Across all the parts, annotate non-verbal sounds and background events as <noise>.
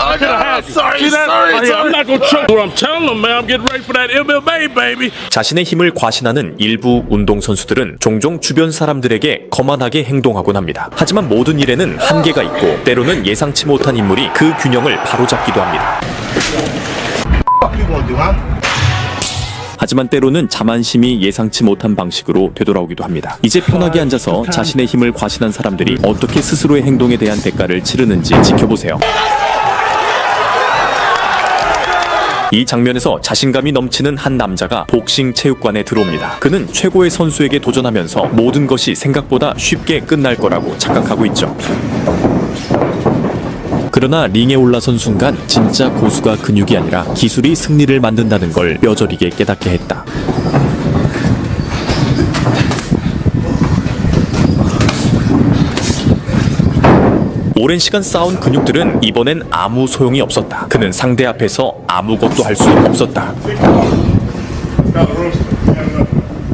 I to the got- house. sorry, See that? sorry, I'm sorry. not gonna choke. What I'm telling them, man, I'm getting ready for that MMA, baby. 자신의 힘을 과신하는 일부 운동선수들은 종종 주변 사람들에게 거만하게 행동하곤 합니다. 하지만 모든 일에는 한계가 있고 때로는 예상치 못한 인물이 그 균형을 바로잡기도 합니다. you? 하지만 때로는 자만심이 예상치 못한 방식으로 되돌아오기도 합니다. 이제 편하게 앉아서 자신의 힘을 과신한 사람들이 어떻게 스스로의 행동에 대한 대가를 치르는지 지켜보세요. 이 장면에서 자신감이 넘치는 한 남자가 복싱 체육관에 들어옵니다. 그는 최고의 선수에게 도전하면서 모든 것이 생각보다 쉽게 끝날 거라고 착각하고 있죠. 그러나 링에 올라선 순간 진짜 고수가 근육이 아니라 기술이 승리를 만든다는 걸 뼈저리게 깨닫게 했다. 오랜 시간 쌓은 근육들은 이번엔 아무 소용이 없었다. 그는 상대 앞에서 아무것도 할 수 없었다.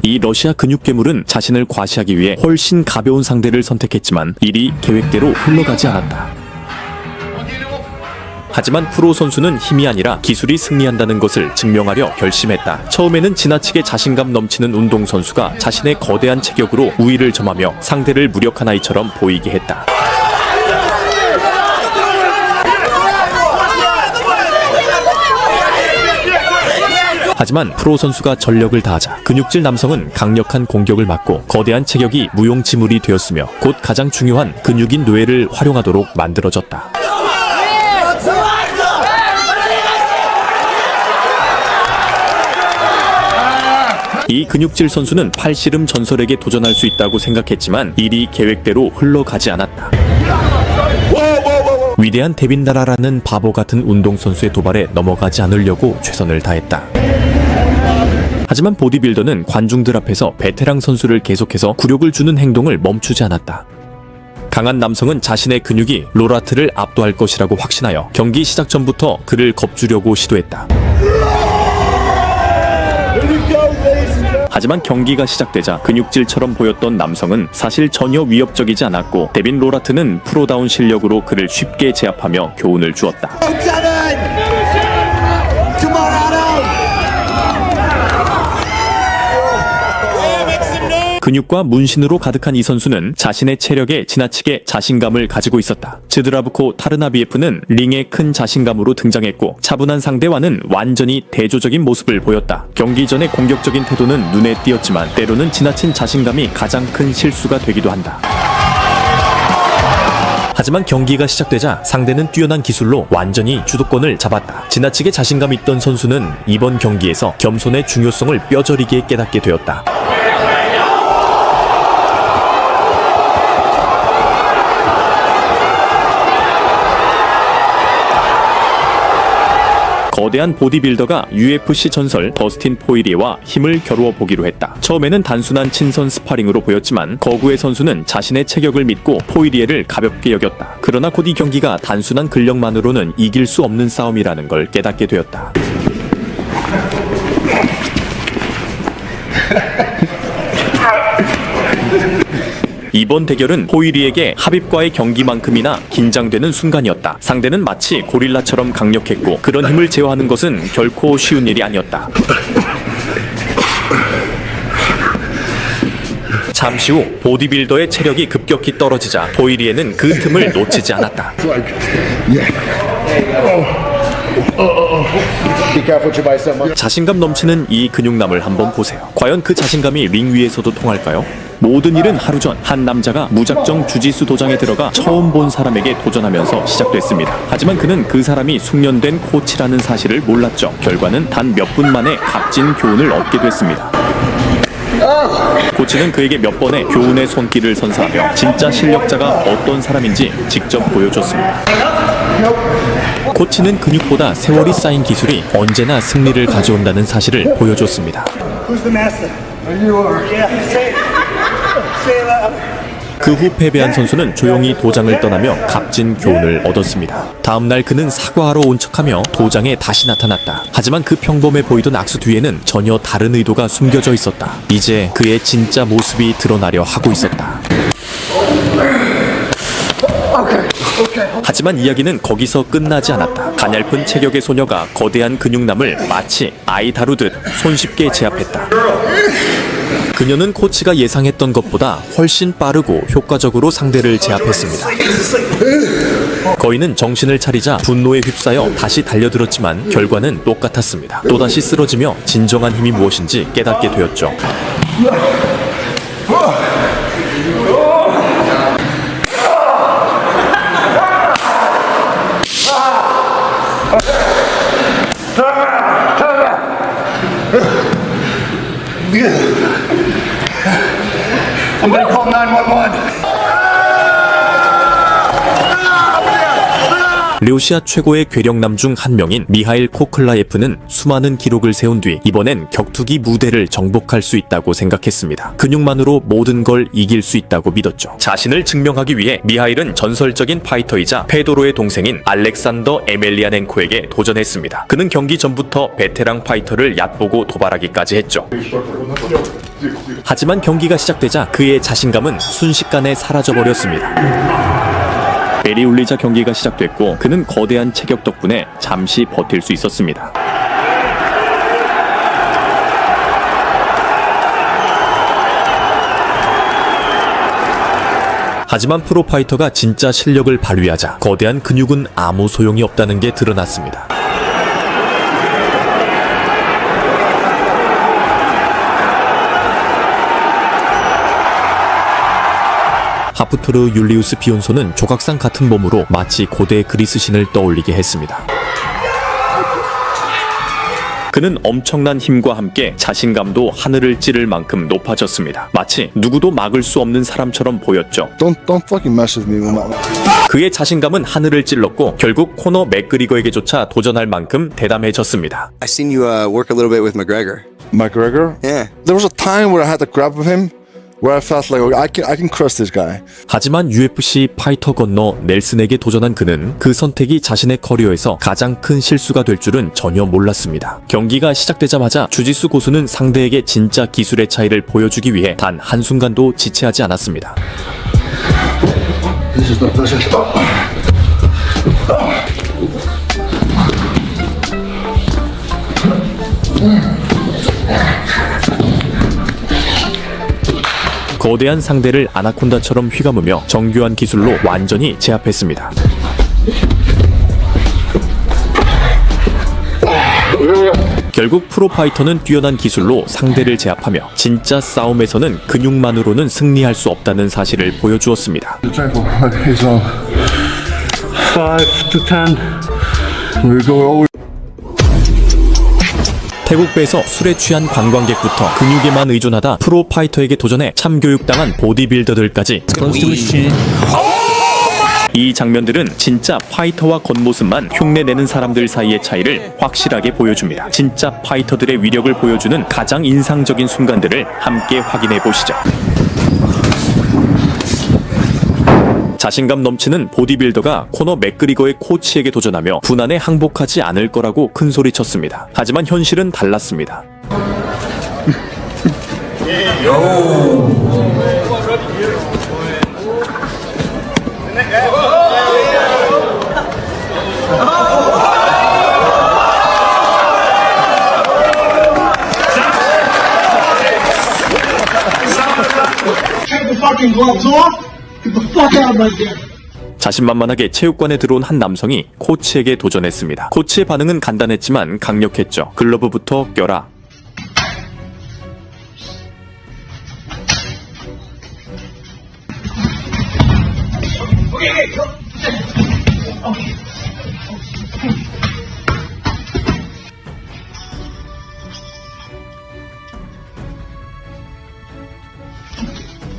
이 러시아 근육 괴물은 자신을 과시하기 위해 훨씬 가벼운 상대를 선택했지만 일이 계획대로 흘러가지 않았다. 하지만 프로 선수는 힘이 아니라 기술이 승리한다는 것을 증명하려 결심했다. 처음에는 지나치게 자신감 넘치는 운동 선수가 자신의 거대한 체격으로 우위를 점하며 상대를 무력한 아이처럼 보이게 했다. 하지만 프로 선수가 전력을 다하자 근육질 남성은 강력한 공격을 맞고 거대한 체격이 무용지물이 되었으며 곧 가장 중요한 근육인 뇌를 활용하도록 만들어졌다. 이 근육질 선수는 팔씨름 전설에게 도전할 수 있다고 생각했지만 일이 계획대로 흘러가지 않았다. 위대한 데빈다라라는 바보 같은 운동선수의 도발에 넘어가지 않으려고 최선을 다했다. 하지만 보디빌더는 관중들 앞에서 베테랑 선수를 계속해서 굴욕을 주는 행동을 멈추지 않았다. 강한 남성은 자신의 근육이 로라트를 압도할 것이라고 확신하여 경기 시작 전부터 그를 겁주려고 시도했다. 하지만 경기가 시작되자 근육질처럼 보였던 남성은 사실 전혀 위협적이지 않았고 데빈 로라트는 프로다운 실력으로 그를 쉽게 제압하며 교훈을 주었다. 근육과 문신으로 가득한 이 선수는 자신의 체력에 지나치게 자신감을 가지고 있었다. 즈드라브코 타르나비에프는 링에 큰 자신감으로 등장했고 차분한 상대와는 완전히 대조적인 모습을 보였다. 경기 전의 공격적인 태도는 눈에 띄었지만 때로는 지나친 자신감이 가장 큰 실수가 되기도 한다. 하지만 경기가 시작되자 상대는 뛰어난 기술로 완전히 주도권을 잡았다. 지나치게 자신감 있던 선수는 이번 경기에서 겸손의 중요성을 뼈저리게 깨닫게 되었다. 거대한 보디빌더가 UFC 전설 더스틴 포이리와 힘을 겨루어 보기로 했다. 처음에는 단순한 친선 스파링으로 보였지만 거구의 선수는 자신의 체격을 믿고 포이리에를 가볍게 여겼다. 그러나 곧 이 경기가 단순한 근력만으로는 이길 수 없는 싸움이라는 걸 깨닫게 되었다. <laughs> 이번 대결은 호이리에게 하빕과의 경기만큼이나 긴장되는 순간이었다. 상대는 마치 고릴라처럼 강력했고 그런 힘을 제어하는 것은 결코 쉬운 일이 아니었다. 잠시 후 보디빌더의 체력이 급격히 떨어지자 호이리에는 그 틈을 놓치지 않았다. 자신감 넘치는 이 근육남을 한번 보세요. 과연 그 자신감이 링 위에서도 통할까요? 모든 일은 하루 전 한 남자가 무작정 주짓수 도장에 들어가 처음 본 사람에게 도전하면서 시작됐습니다. 하지만 그는 그 사람이 숙련된 코치라는 사실을 몰랐죠. 결과는 단 몇 분 만에 값진 교훈을 얻게 됐습니다. 코치는 그에게 몇 번의 교훈의 손길을 선사하며 진짜 실력자가 어떤 사람인지 직접 보여줬습니다. 코치는 근육보다 세월이 쌓인 기술이 언제나 승리를 가져온다는 사실을 보여줬습니다. 그 후 패배한 선수는 조용히 도장을 떠나며 값진 교훈을 얻었습니다. 다음 날 그는 사과하러 온 척하며 도장에 다시 나타났다. 하지만 그 평범해 보이던 악수 뒤에는 전혀 다른 의도가 숨겨져 있었다. 이제 그의 진짜 모습이 드러나려 하고 있었다. 하지만 이야기는 거기서 끝나지 않았다. 가냘픈 체격의 소녀가 거대한 근육남을 마치 아이 다루듯 손쉽게 제압했다. 그녀는 코치가 예상했던 것보다 훨씬 빠르고 효과적으로 상대를 제압했습니다. 거인은 정신을 차리자 분노에 휩싸여 다시 달려들었지만 결과는 똑같았습니다. 또다시 쓰러지며 진정한 힘이 무엇인지 깨닫게 되었죠. 르시아 최고의 괴력남 중 한 명인 미하일 코클라예프는 수많은 기록을 세운 뒤 이번엔 격투기 무대를 정복할 수 있다고 생각했습니다. 근육만으로 모든 걸 이길 수 있다고 믿었죠. 자신을 증명하기 위해 미하일은 전설적인 파이터이자 페도로의 동생인 알렉산더 에멜리아넨코에게 도전했습니다. 그는 경기 전부터 베테랑 파이터를 얕보고 도발하기까지 했죠. 하지만 경기가 시작되자 그의 자신감은 순식간에 사라져버렸습니다. 벨이 울리자 경기가 시작됐고 그는 거대한 체격 덕분에 잠시 버틸 수 있었습니다. 하지만 프로파이터가 진짜 실력을 발휘하자 거대한 근육은 아무 소용이 없다는 게 드러났습니다. 하프토르 율리우스 비온소는 조각상 같은 몸으로 마치 고대 그리스 신을 떠올리게 했습니다. 그는 엄청난 힘과 함께 자신감도 하늘을 찌를 만큼 높아졌습니다. 마치 누구도 막을 수 없는 사람처럼 보였죠. Don't don't fucking mess with me my 그의 자신감은 하늘을 찔렀고 결국 코너 맥그리거에게조차 도전할 만큼 대담해졌습니다. I seen you uh, work a little bit with McGregor. McGregor. Yeah. There was a time where I had to grab with him, where I felt like okay, I can I can crush this guy. 하지만 UFC 파이터 건너 넬슨에게 도전한 그는 그 선택이 자신의 커리어에서 가장 큰 실수가 될 줄은 전혀 몰랐습니다. 경기가 시작되자마자 주짓수 고수는 상대에게 진짜 기술의 차이를 보여주기 위해 단 한순간도 지체하지 않았습니다. 거대한 상대를 아나콘다처럼 휘감으며 정교한 기술로 완전히 제압했습니다. 결국 프로파이터는 뛰어난 기술로 상대를 제압하며 진짜 싸움에서는 근육만으로는 승리할 수 없다는 사실을 보여주었습니다. 태국배에서 술에 취한 관광객부터 근육에만 의존하다 프로파이터에게 도전해 참교육당한 보디빌더들까지 이 장면들은 진짜 파이터와 겉모습만 흉내내는 사람들 사이의 차이를 확실하게 보여줍니다. 진짜 파이터들의 위력을 보여주는 가장 인상적인 순간들을 함께 확인해 보시죠. 자신감 넘치는 보디빌더가 코너 맥그리거의 코치에게 도전하며 분한에 항복하지 않을 거라고 큰 소리쳤습니다. 하지만 현실은 달랐습니다. 자신만만하게 체육관에 들어온 한 남성이 코치에게 도전했습니다. 코치의 반응은 간단했지만 강력했죠. 글러브부터 껴라.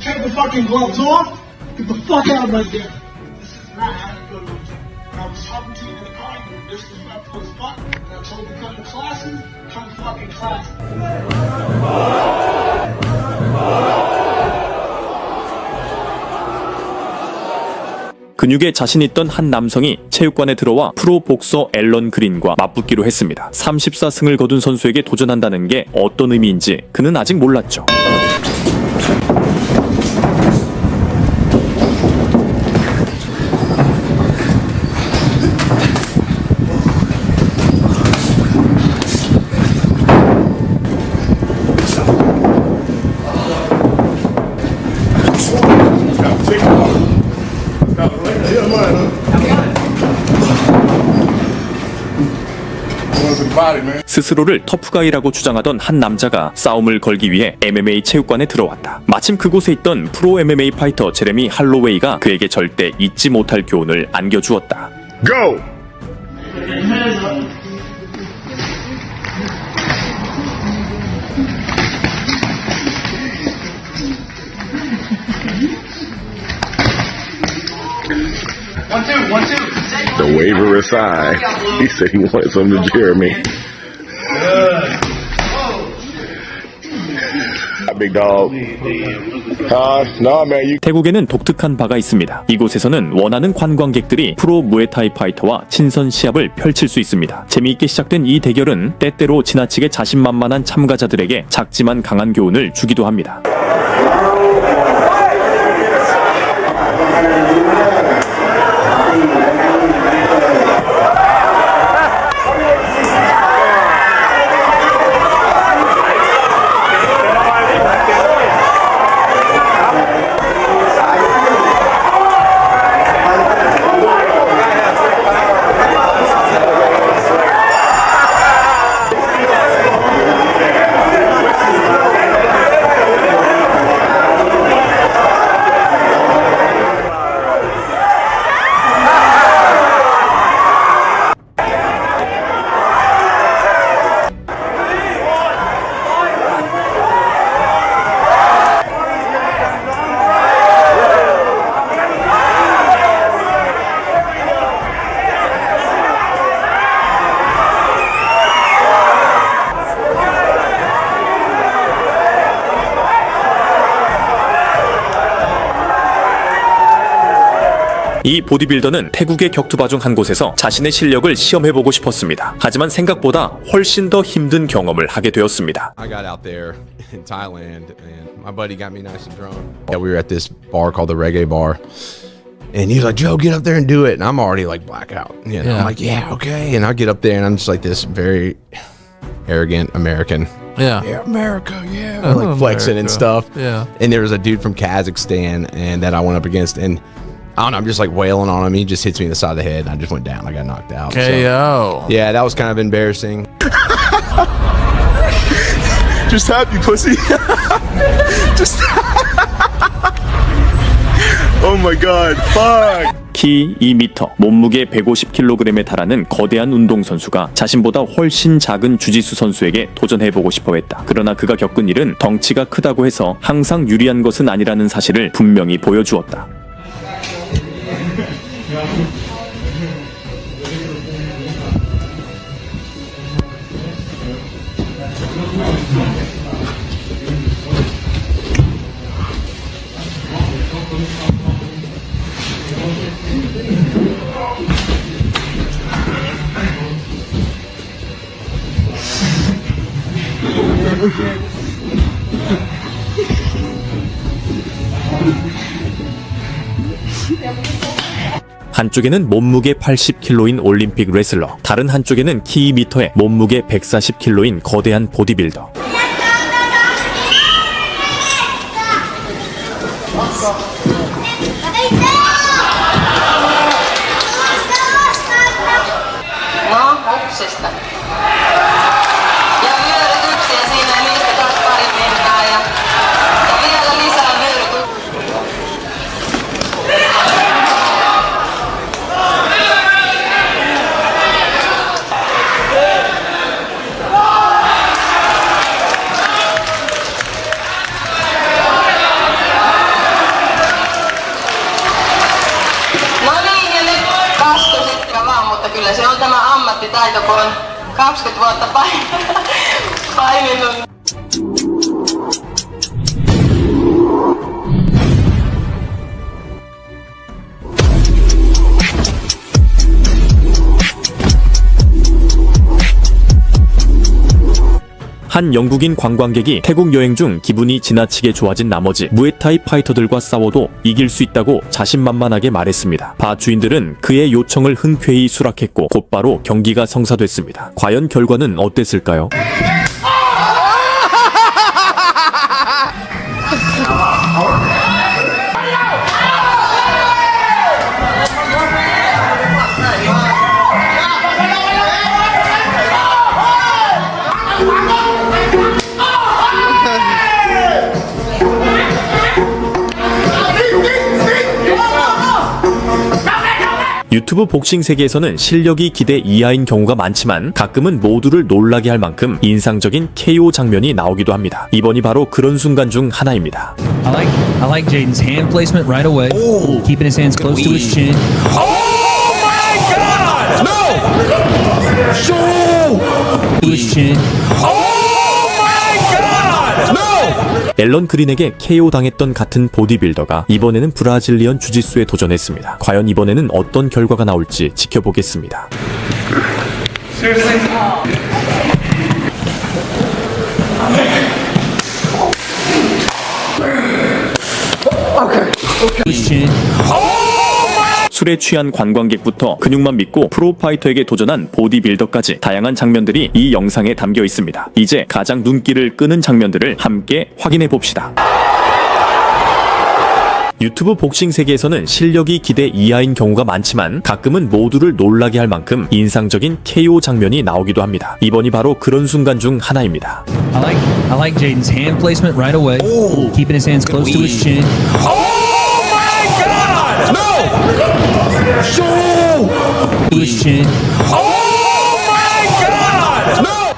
Take the fucking gloves off. Get the fuck out of my den. This is not how you go to a gym. When I was talking to you in the car, you were disrespectful as fuck. And I told you to come to classes. Come to fucking classes. 근육에 자신 있던 한 남성이 체육관에 들어와 프로 복서 앨런 그린과 맞붙기로 했습니다. 34승을 거둔 선수에게 도전한다는 게 어떤 의미인지 그는 아직 몰랐죠. 스스로를 터프가이라고 주장하던 한 남자가 싸움을 걸기 위해 MMA 체육관에 들어왔다. 마침 그곳에 있던 프로 MMA 파이터 제레미 할로웨이가 그에게 절대 잊지 못할 교훈을 안겨주었다. Go! The waiver aside, he said he wanted something to Jeremy. Big dog. Uh, no, man, you 태국에는 독특한 바가 있습니다. 이곳에서는 원하는 관광객들이 프로 무에타이 파이터와 친선 시합을 펼칠 수 있습니다. 재미있게 시작된 이 대결은 때때로 지나치게 자신만만한 참가자들에게 작지만 강한 교훈을 주기도 합니다. 이 보디빌더는 태국의 격투바 중 한 곳에서 자신의 실력을 시험해보고 싶었습니다. 하지만 생각보다 훨씬 더 힘든 경험을 하게 되었습니다. I got out there in Thailand, and my buddy got me nice and drunk. Yeah, we were at this bar called the Reggae Bar, and he was like, "Joe, get up there and do it." And I'm already like blackout. You know, Yeah. I'm like, "Yeah, okay." And I get up there, and I'm just like this very arrogant American. Yeah. Yeah, America, yeah, Oh, like flexing and America. stuff. Yeah. And there was a dude from Kazakhstan, and that I went up against, and I don't know, I'm just like wailing on him. He just hits me in the side of the head, and I just went down. I got knocked out. So, KO. yeah, that was kind of embarrassing. just happy pussy. just. oh my god, fuck. 키 2m, 몸무게 150kg에 달하는 거대한 운동선수가 자신보다 훨씬 작은 주짓수 선수에게 도전해보고 싶어 했다. 그러나 그가 겪은 일은 덩치가 크다고 해서 항상 유리한 것은 아니라는 사실을 분명히 보여주었다. 한쪽에는 몸무게 80kg인 올림픽 레슬러, 다른 한쪽에는 키 2m에 몸무게 140kg인 거대한 보디빌더. что два-то пай. Пай, 한 영국인 관광객이 태국 여행 중 기분이 지나치게 좋아진 나머지 무에타이 파이터들과 싸워도 이길 수 있다고 자신만만하게 말했습니다. 바 주인들은 그의 요청을 흔쾌히 수락했고 곧바로 경기가 성사됐습니다. 과연 결과는 어땠을까요? 유튜브 복싱 세계에서는 실력이 기대 이하인 경우가 많지만 가끔은 모두를 놀라게 할 만큼 인상적인 KO 장면이 나오기도 합니다. 이번이 바로 그런 순간 중 하나입니다. I like I like Jaden's hand placement right away. Keeping his hands close to his chin. To his chin. 앨런 그린에게 KO 당했던 같은 보디빌더가 이번에는 브라질리언 주짓수에 도전했습니다. 과연 이번에는 어떤 결과가 나올지 지켜보겠습니다. To his chin. 술에 취한 관광객부터 근육만 믿고 프로파이터에게 도전한 보디빌더까지 다양한 장면들이 이 영상에 담겨 있습니다. 이제 가장 눈길을 끄는 장면들을 함께 확인해 봅시다. 유튜브 복싱 세계에서는 실력이 기대 이하인 경우가 많지만 가끔은 모두를 놀라게 할 만큼 인상적인 KO 장면이 나오기도 합니다. 이번이 바로 그런 순간 중 하나입니다. I like I like Jaden's hand placement right away. Keeping his hands close to his chin. His chin.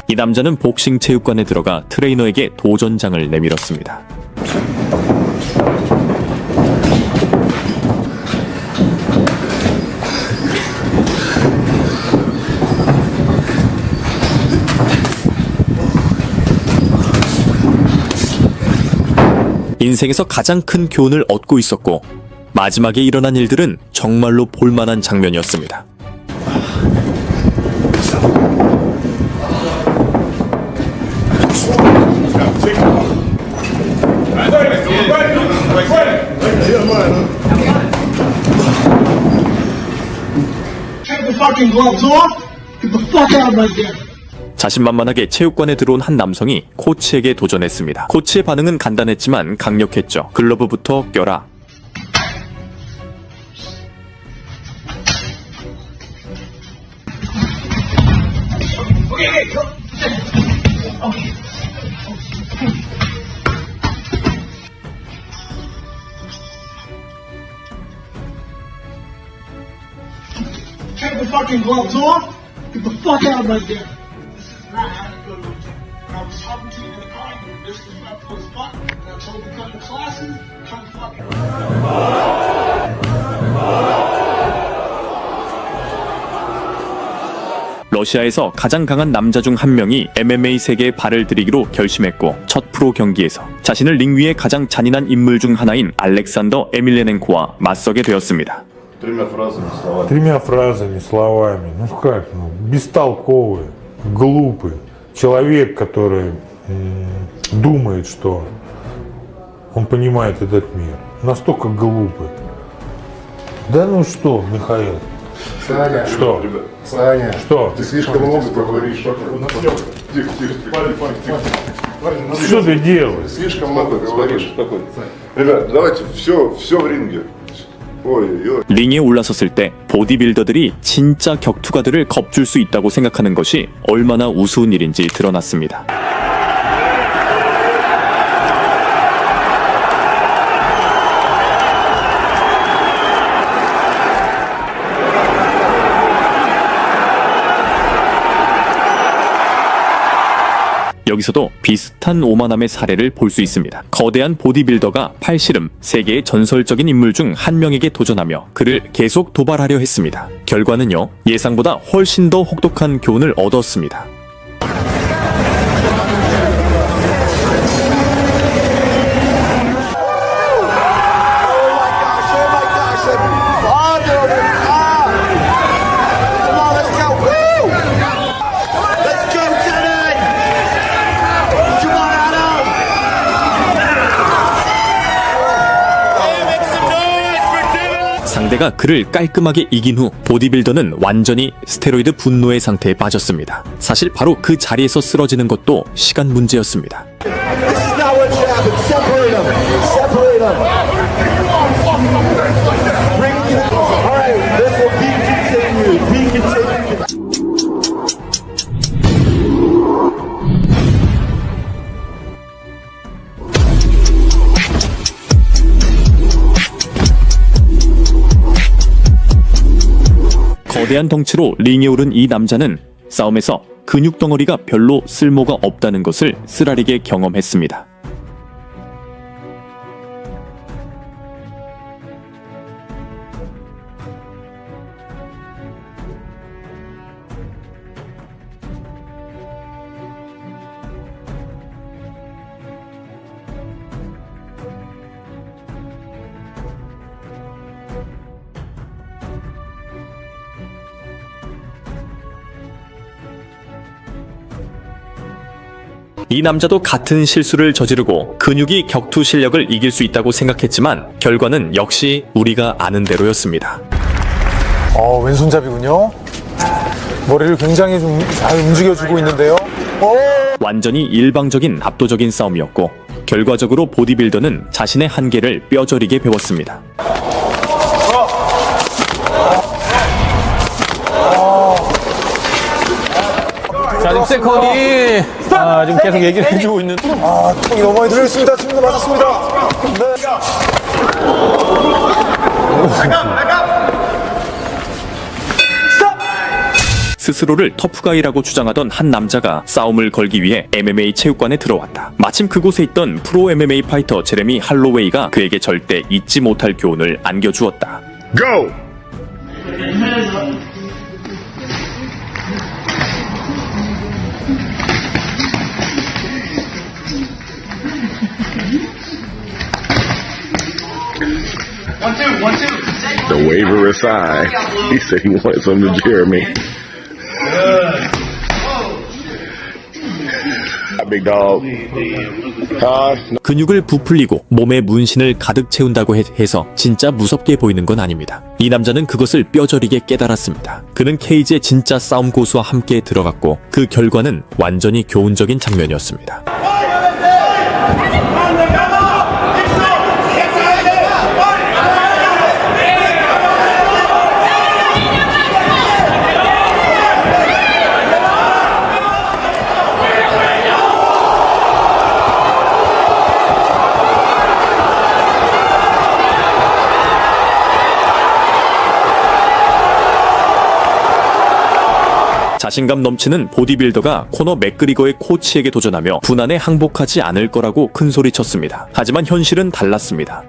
이 남자는 복싱 체육관에 들어가 트레이너에게 도전장을 내밀었습니다. 인생에서 가장 큰 교훈을 얻고 있었고 마지막에 일어난 일들은 정말로 볼만한 장면이었습니다. 자신만만하게 체육관에 들어온 한 남성이 코치에게 도전했습니다. 코치의 반응은 간단했지만 강력했죠. 글러브부터 껴라. Take the fucking gloves off. Get the fuck out of my den. This is not how you go to a. When I was talking to you in the car, you were disrespectful as fuck. And I told you to come to classes. Come fucking. 러시아에서 가장 강한 남자 중 한 명이 MMA 세계에 발을 들이기로 결심했고 첫 프로 경기에서 자신을 링 위에 가장 잔인한 인물 중 하나인 알렉산더 에밀레넨코와 맞서게 되었습니다. Тремя фразами слова. Тремя фразами, словами. Ну как, ну, бестолковый, глупый. Человек, который м, думает, что он понимает этот мир. Настолько глупый. Да ну что, Михаил? Саня, Что? Саня, Что? ты слишком много говоришь. Тихо, тихо, тихо, тихо. Что ты делаешь? Слишком много говоришь. Ребят, давайте все, все в ринге. Ой-ой-ой. 링에 올라섰을 때 보디빌더들이 진짜 격투가들을 겁줄 수 있다고 생각하는 것이 얼마나 우스운 일인지 드러났습니다. 여기서도 비슷한 오만함의 사례를 볼 수 있습니다. 거대한 보디빌더가 팔씨름 세계의 전설적인 인물 중 한 명에게 도전하며 그를 계속 도발하려 했습니다. 결과는요, 예상보다 훨씬 더 혹독한 교훈을 얻었습니다. 상대가 그를 깔끔하게 이긴 후 보디빌더는 완전히 스테로이드 분노의 상태에 빠졌습니다. 사실 바로 그 자리에서 쓰러지는 것도 시간 문제였습니다. 거대한 덩치로 링에 오른 이 남자는 싸움에서 근육 덩어리가 별로 쓸모가 없다는 것을 쓰라리게 경험했습니다. 이 남자도 같은 실수를 저지르고 근육이 격투 실력을 이길 수 있다고 생각했지만 결과는 역시 우리가 아는 대로였습니다. 어, 왼손잡이군요. 머리를 굉장히 좀 잘 움직여주고 있는데요. 완전히 일방적인 압도적인 싸움이었고 결과적으로 보디빌더는 자신의 한계를 뼈저리게 배웠습니다. 세컨이 아, 지금 계속 얘기를 해주고 있는. 아, 턱이 너무 많이 들어있습니다. 지금도 맞았습니다. 네. 스스로를 터프가이라고 주장하던 한 남자가 싸움을 걸기 위해 MMA 체육관에 들어왔다. 마침 그곳에 있던 프로 MMA 파이터 제레미 할로웨이가 그에게 절대 잊지 못할 교훈을 안겨주었다. Go! The waiver aside, he said he wanted something to Jeremy. Big dog. 근육을 부풀리고 몸에 문신을 가득 채운다고 해- 해서 진짜 무섭게 보이는 건 아닙니다. 이 남자는 그것을 뼈저리게 깨달았습니다. 그는 케이지에 진짜 싸움 고수와 함께 들어갔고 그 결과는 완전히 교훈적인 장면이었습니다. 자신감 넘치는 보디빌더가 코너 맥그리거의 코치에게 도전하며 분한에 항복하지 않을 거라고 큰 소리쳤습니다. 하지만 현실은 달랐습니다.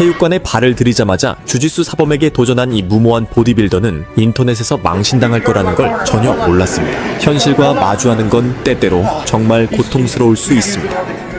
체육관에 발을 들이자마자 주짓수 사범에게 도전한 이 무모한 보디빌더는 인터넷에서 망신당할 거라는 걸 전혀 몰랐습니다. 현실과 마주하는 건 때때로 정말 고통스러울 수 있습니다.